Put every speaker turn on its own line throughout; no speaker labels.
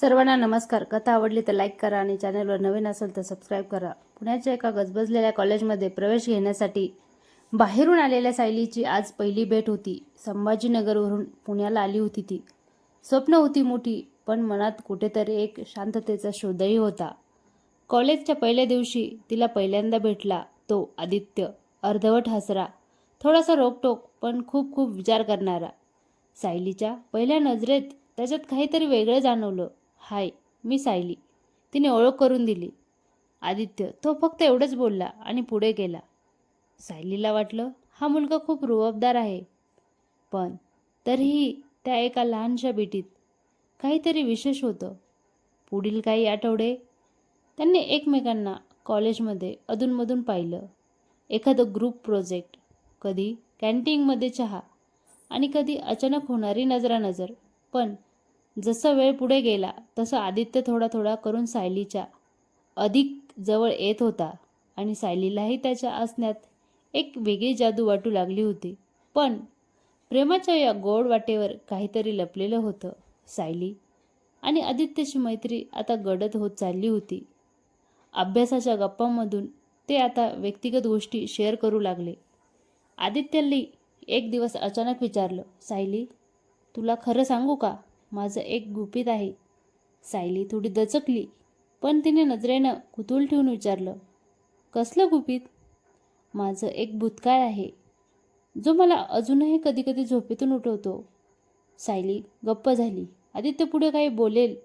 सर्वांना नमस्कार. कथा आवडली तर लाईक करा आणि चॅनलवर नवीन असेल तर सबस्क्राईब करा. पुण्याच्या एका गजबजलेल्या कॉलेजमध्ये प्रवेश घेण्यासाठी बाहेरून आलेल्या सायलीची आज पहिली भेट होती. संभाजीनगरवरून पुण्याला आली होती ती. स्वप्न होती मोठी पण मनात कुठेतरी एक शांततेचा शोधही होता. कॉलेजच्या पहिल्या दिवशी तिला पहिल्यांदा भेटला तो आदित्य. अर्धवट हसरा थोडासा रोकटोक पण खूप खूप विचार करणारा. सायलीच्या पहिल्या नजरेत त्याच्यात काहीतरी वेगळं जाणवलं. हाय मी सायली. तिने ओळख करून दिली. आदित्य तो फक्त एवढंच बोलला आणि पुढे गेला. सायलीला वाटलं हा मुलगा खूप रुबाबदार आहे. पण तरीही त्या एका लहानशा बेटीत काहीतरी विशेष होतं. पुढील काही आठवडे त्यांनी एकमेकांना कॉलेजमध्ये अधूनमधून पाहिलं. एखादं ग्रुप प्रोजेक्ट कधी कॅन्टीनमध्ये चहा आणि कधी अचानक होणारी नजरानजर. पण जसं वेळ पुढे गेला तसं आदित्य थोडा थोडा करून सायलीच्या अधिक जवळ येत होता आणि सायलीलाही त्याच्या असण्यात एक वेगळी जादू वाटू लागली होती. पण प्रेमाच्या या गोड वाटेवर काहीतरी लपलेलं होतं सायली आणि आदित्यची मैत्री आता गडद होत चालली होती. अभ्यासाच्या गप्पांमधून ते आता व्यक्तिगत गोष्टी शेअर करू लागले. आदित्यली एक दिवस अचानक विचारलं सायली तुला खरं सांगू का? माझं एक गुपित आहे. सायली थोडी दचकली पण तिने नजरेनं कुतूल ठेवून विचारलं कसलं गुपित? माझं एक भूतकाळ आहे जो मला अजूनही कधीकधी झोपेतून उठवतो. सायली गप्प झाली आदित्य पुढे काही बोलेल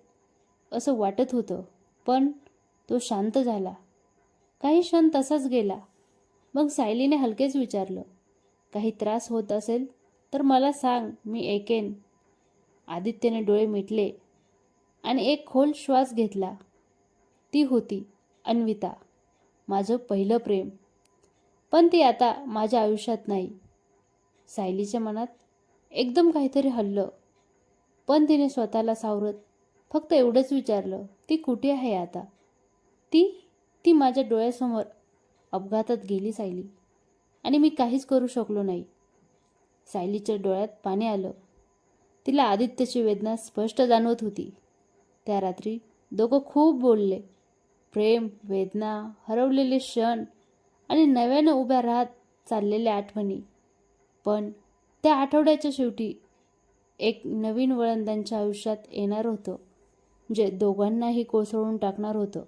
असं वाटत होतं पण तो शांत झाला. काही क्षण तसाच गेला. मग सायलीने हलकेच विचारलं काही त्रास होत असेल तर मला सांग मी ऐकेन. आदित्यने डोळे मिटले आणि एक खोल श्वास घेतला. ती होती अन्विता माझं पहिलं प्रेम. पण ती आता माझ्या आयुष्यात नाही. सायलीच्या मनात एकदम काहीतरी हल्लं. पण तिने स्वतःला सावरत फक्त एवढंच विचारलं ती कुठे आहे आता? ती ती माझ्या डोळ्यासमोर अपघातात गेली सायली आणि मी काहीच करू शकलो नाही. सायलीच्या डोळ्यात पाणी आलं. तिला आदित्यची वेदना स्पष्ट जाणवत होती. त्या रात्री दोघं खूप बोलले. प्रेम वेदना हरवलेले क्षण आणि नव्यानं उभ्या राहत चाललेल्या आठवणी. पण त्या आठवड्याच्या शेवटी एक नवीन वळण त्यांच्या आयुष्यात येणार होतं जे दोघांनाही कोसळून टाकणार होतं.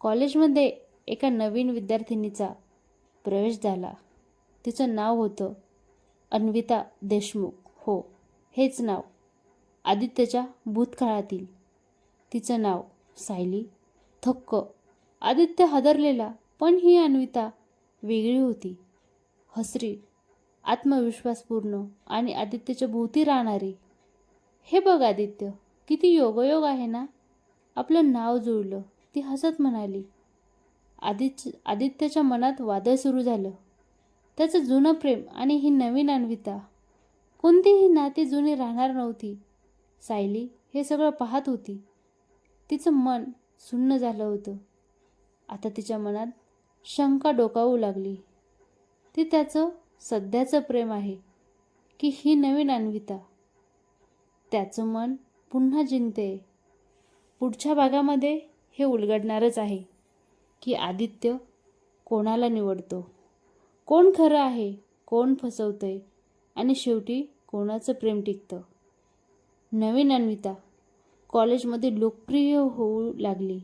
कॉलेजमध्ये एका नवीन विद्यार्थिनीचा प्रवेश झाला. तिचं नाव होतं अन्विता देशमुख. हो हेच नाव आदित्यच्या भूतकाळातील. तिचं नाव सायली थक्क. आदित्य हादरलेला पण ही अन्विता वेगळी होती. हसरी आत्मविश्वासपूर्ण आणि आदित्यच्या भोवती राहणारी. हे बघ आदित्य किती योगयोग आहे ना? आपलं नाव जुळलं ती हसत म्हणाली. आदित्य आदित्यच्या मनात वादळ सुरू झालं. त्याचं जुनं प्रेम आणि ही नवीन अन्विता कोणतीही नाती जुनी राहणार नव्हती. सायली हे सगळं पाहत होती. तिचं मन सुन्न झालं होतं. आता तिच्या मनात शंका डोकावू लागली. ती त्याचं सध्याचं प्रेम आहे की ही नवीन अन्विता. त्याचं मन पुन्हा जिंकते. पुढच्या भागामध्ये हे उलगडणारच आहे की आदित्य कोणाला निवडतो? कोण खरं आहे? कोण फसवतंय? आणि शेवटी कोणाचं प्रेम टिकतं? नवीन अन्विता कॉलेजमध्ये लोकप्रिय होऊ लागली.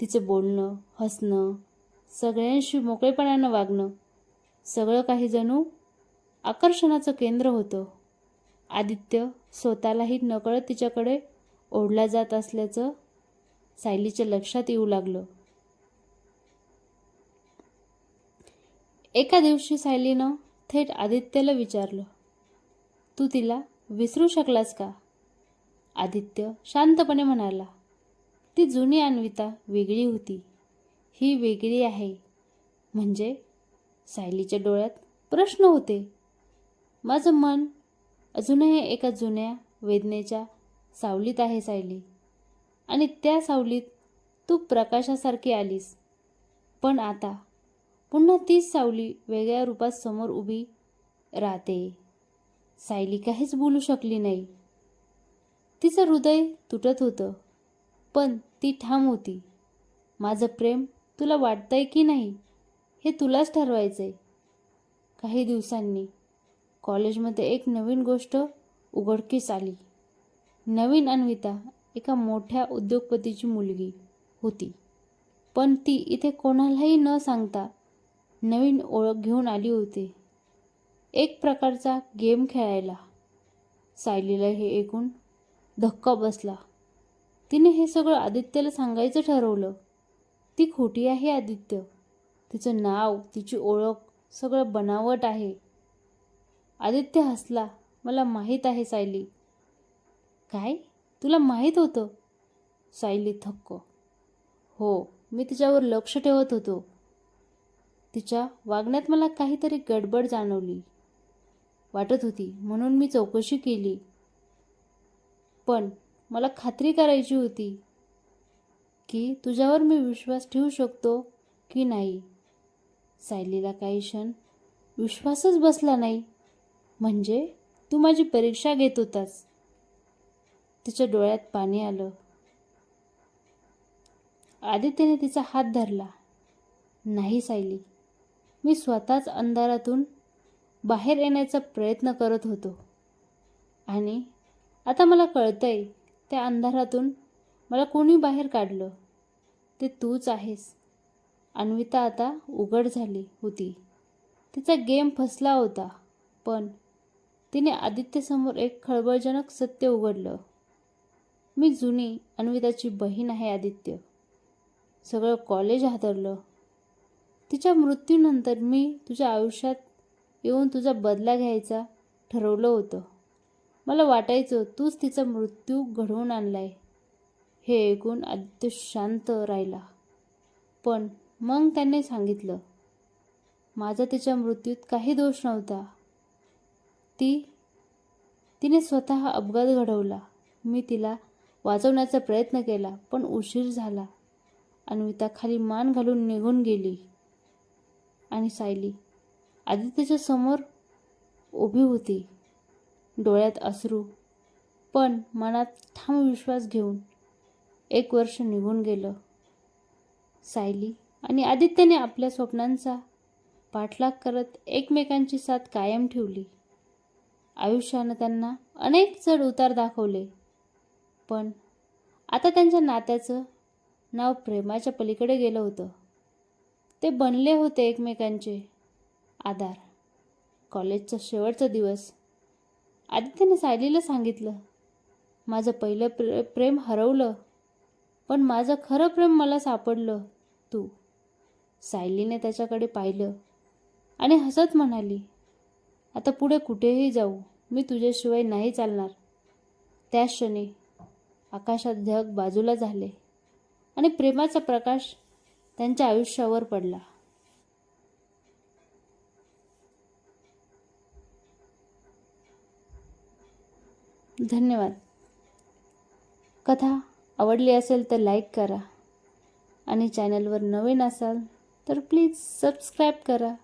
तिचं बोलणं हसणं सगळ्यांशी मोकळेपणानं वागणं सगळं काही जणू आकर्षणाचं केंद्र होतं. आदित्य स्वतःलाही नकळत तिच्याकडे ओढला जात असल्याचं सायलीच्या लक्षात येऊ लागलं. एका दिवशी सायलीनं थेट आदित्यला विचारलं तू तिला विसरू शकलास का? आदित्य शांतपणे म्हणाला. ती जुनी अन्विता वेगळी होती. ही वेगळी आहे. म्हणजे? सायलीच्या डोळ्यात प्रश्न होते. माझं मन अजूनही एका जुन्या वेदनेच्या सावलीत आहे सायली. आणि त्या सावलीत तू प्रकाशासारखी आलीस. पण आता पुन्हा तीच सावली वेगळ्या रूपात समोर उभी राहते. सायली काहीच बोलू शकली नाही. तिचं हृदय तुटत होतं पण ती ठाम होती. माझं प्रेम तुला वाटतंय की नाही हे तुलाच ठरवायचंय. काही दिवसांनी कॉलेजमध्ये एक नवीन गोष्ट उघडकीस आली. नवीन अन्विता एका मोठ्या उद्योगपतीची मुलगी होती पण ती इथे कोणालाही न सांगता नवीन ओळख घेऊन आली होती. एक प्रकारचा गेम खेळायला. सायलीला हे ऐकून धक्का बसला. तिने हे सगळं आदित्यला सांगायचं ठरवलं. ती खोटी आहे आदित्य. तिचं नाव तिची ओळख सगळं बनावट आहे. आदित्य हसला. मला माहीत आहे सायली. काय? तुला माहीत होतं? सायली थक्क. हो मी तिच्यावर लक्ष ठेवत होतो. तिच्या वागण्यात मला काहीतरी गडबड जाणवली. वाटत होती. म्हणून मी चौकशी केली. पण मला खात्री करायची होती की तुझ्यावर मी विश्वास ठेवू शकतो की नाही. सायलीला काही क्षण विश्वासच बसला नाही. म्हणजे तू माझी परीक्षा घेत होतास. तिच्या डोळ्यात पाणी आलं. आदित्यने तिचा हात धरला. नाही सायली. मी स्वतःच अंधारातून बाहेर येण्याचा प्रयत्न करत होतो. आणि आता मला कळतंय त्या अंधारातून मला कोणी बाहेर काढलं. ते तूच आहेस. अन्विता आता उघड झाली होती. तिचा गेम फसला होता पण तिने आदित्यसमोर एक खळबळजनक सत्य उघडलं. मी जुनी अन्विताची बहीण आहे आदित्य. सगळं कॉलेज हादरलं. तिच्या मृत्यूनंतर मी तुझ्या आयुष्यात येऊन तुझा बदला घ्यायचा ठरवलं होतं. मला वाटायचं तूच तिचा मृत्यू घडवून आणलाय. हे ऐकून आदित्य शांत राहिला. पण मग त्याने सांगितलं माझा तिच्या मृत्यूत काही दोष नव्हता. ती तिने स्वतः अपघात घडवला. मी तिला वाचवण्याचा प्रयत्न केला पण उशीर झाला. अन्विता खाली मान घालून निघून गेली आणि सायली आदित्यच्या समोर उभी होती. डोळ्यात अश्रू. पण मनात ठाम विश्वास घेऊन एक वर्ष निघून गेलं. सायली आणि आदित्यने आपल्या स्वप्नांचा पाठलाग करत एकमेकांची साथ कायम ठेवली. आयुष्यानं त्यांना अनेक चढ उतार दाखवले. पण आता त्यांच्या नात्याचं नाव प्रेमाच्या पलीकडे गेलं होतं. ते बनले होते एकमेकांचे. आधार. कॉलेजचा शेवटचा दिवस. आदित्यने सायलीला सांगितलं माझं पहिलं प्रे प्रेम हरवलं पण माझं खरं प्रेम मला सापडलं तू. सायलीने त्याच्याकडे पाहिलं आणि हसत म्हणाली आता पुढे कुठेही जाऊ मी तुझ्याशिवाय नाही चालणार. त्या क्षणी आकाशात ढग बाजूला झाले आणि प्रेमाचा प्रकाश त्यांच्या आयुष्यावर पडला. धन्यवाद. कथा आवडली असेल तर लाईक करा आणि चॅनलवर नवीन असाल तर प्लीज सबस्क्राईब करा.